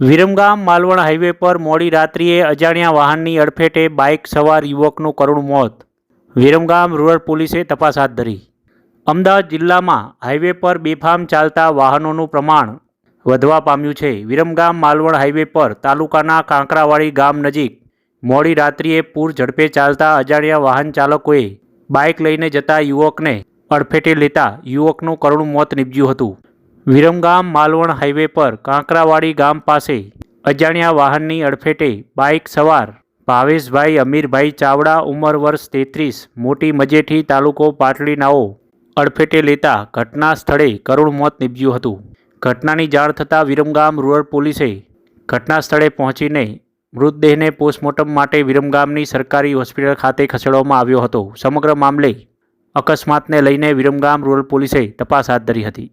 Viramgam Malvan highway પર મોડી રાત્રિએ અજાણ્યા વાહનની અડફેટે બાઇક સવાર યુવકનું કરુણ મોત. વિરમગામ રૂરલ પોલીસે તપાસ હાથ ધરી. અમદાવાદ જિલ્લામાં હાઈવે પર બેફામ ચાલતા વાહનોનું પ્રમાણ વધવા પામ્યું છે. વિરમગામ માલવણ હાઈવે પર તાલુકાના કાંકરાવાડી ગામ નજીક મોડી રાત્રિએ પૂર ઝડપે ચાલતા અજાણ્યા વાહન ચાલકોએ બાઇક લઈને જતા યુવકને અડફેટે લેતા યુવકનું કરુણ મોત નીપજ્યું હતું. વિરમગામ માલવણ હાઈવે પર કાંકરાવાડી ગામ પાસે અજાણ્યા વાહનની અડફેટે બાઇક સવાર. ભાવેશભાઈ, અમીરભાઈ ચાવડા ઉંમર વર્ષ તેત્રીસ, મોટી મજેઠી તાલુકો પાટલીનાઓ અડફેટે લેતા ઘટના સ્થળે કરુણ મોત નીપજ્યું હતું. ઘટનાની જાણ થતાં વિરમગામ રૂરલ પોલીસે ઘટના સ્થળે પહોંચીને મૃતદેહને પોસ્ટમોર્ટમ માટે વિરમગામની સરકારી હોસ્પિટલ ખાતે ખસેડવામાં આવ્યો હતો. સમગ્ર મામલે અકસ્માતને લઈને વિરમગામ રૂરલ પોલીસે તપાસ હાથ ધરી હતી.